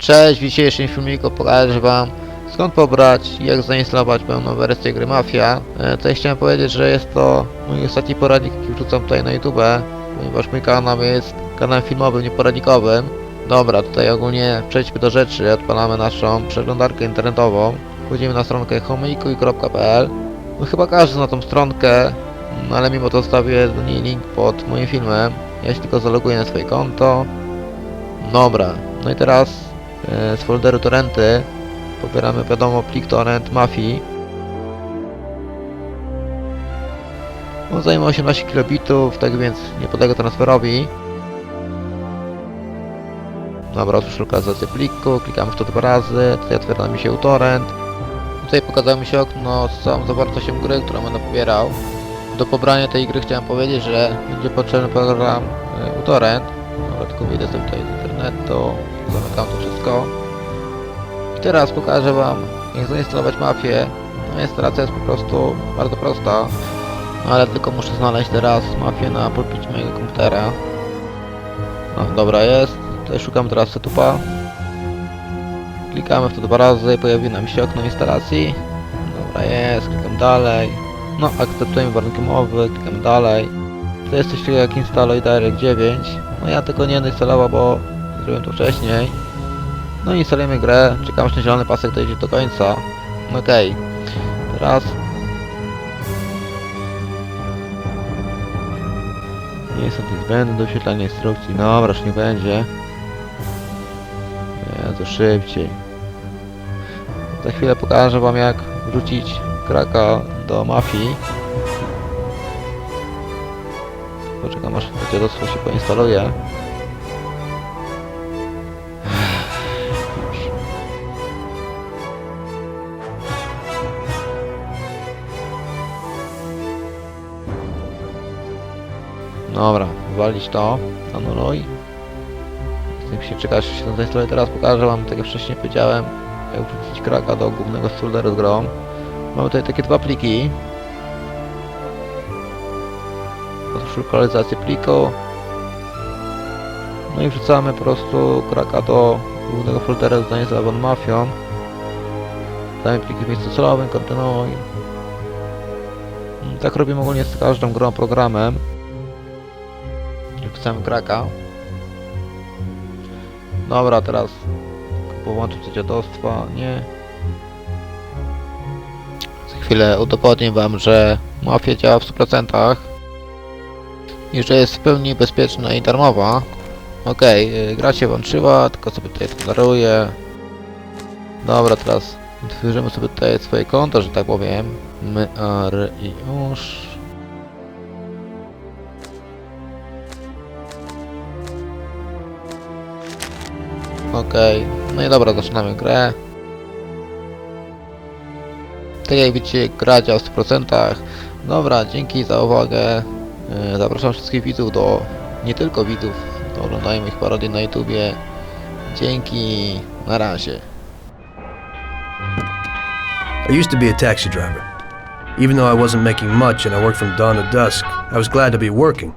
Cześć, w dzisiejszym filmiku pokażę wam skąd pobrać i jak zainstalować pełną wersję gry Mafia. E, Tutaj chciałem powiedzieć, że jest to mój ostatni poradnik, jaki wrzucam tutaj na YouTube, ponieważ mój kanał jest kanałem filmowym, nie poradnikowym. Dobra, tutaj ogólnie przejdźmy do rzeczy, odpalamy naszą przeglądarkę internetową. Wchodzimy na stronkę homemikuj.pl no Chyba każdy zna tą stronkę, no ale mimo to zostawię do niej link pod moim filmem. Ja się tylko zaloguję na swoje konto. Dobra, no i teraz z folderu torrenty pobieramy wiadomo plik torrent mafii. On zajmuje 18 kilobitów, tak więc nie podlega transferowi. Dobra, otwórz lokalizację pliku, klikamy w to dwa razy, tutaj otwiera mi się torrent. Tutaj pokazało mi się okno z całą zawartością gry, którą będę pobierał. Do pobrania tej gry chciałem powiedzieć, że będzie potrzebny program y, uTorrent. Dobra, tylko wyjdę sobie tutaj z internetu, zamykam to wszystko. I teraz pokażę wam, jak zainstalować mafię. No instalacja jest po prostu bardzo prosta. No, ale tylko muszę znaleźć teraz mafię na pulpicie mojego komputera. No, dobra jest. Tutaj szukam teraz setupa. Klikamy w to dwa razy, pojawi nam się okno instalacji. Dobra jest, klikam dalej. No, akceptujemy warunki umowy, klikam dalej. To jest coś takiego jak instaluj Direct 9. No ja tego nie instalował, bo zrobiłem to wcześniej. No i instalujemy grę, czekam aż ten zielony pasek dojdzie do końca. No Okej. Teraz... Nie są tu zbędne do wyświetlania instrukcji. Dobra, już nie będzie. Nie, to szybciej. Za chwilę pokażę wam jak wrzucić kraka do mafii. Poczekam aż dziadostwo się poinstaluje. Dobra, walić to, anuluj. Chcę się czekać, się to zainstaluje. Teraz pokażę wam, tak jak wcześniej powiedziałem, jak wrzucić kraka do głównego folderu z grą. Mamy tutaj takie dwa pliki. Otwórz lokalizację pliku. No i wrzucamy po prostu kraka do głównego folderu z zainstalowaną mafią. Damy pliki w miejscu celowym, kontynuuj. Tak robimy ogólnie z każdą grą programem. Wrzucamy kraka. Dobra, teraz połączyć te dziadostwa, nie. Za chwilę udowodnię wam, że mafia działa w 100% i że jest w pełni bezpieczna i darmowa. Okej, okay, gra się włączyła, tylko sobie tutaj daruję. Dobra, teraz otworzymy sobie tutaj swoje konto, że tak powiem. My, R i już. Okej, no i dobra, zaczynamy grę. Tak jak widzicie, gra działa w 100%. Dobra, dzięki za uwagę. E, Zapraszam wszystkich widzów do, nie tylko widzów, do oglądania moich parodii na YouTubie. Dzięki, na razie. I used to be a taxi driver. Even though I wasn't making much and I worked from dawn to dusk, I was glad to be working.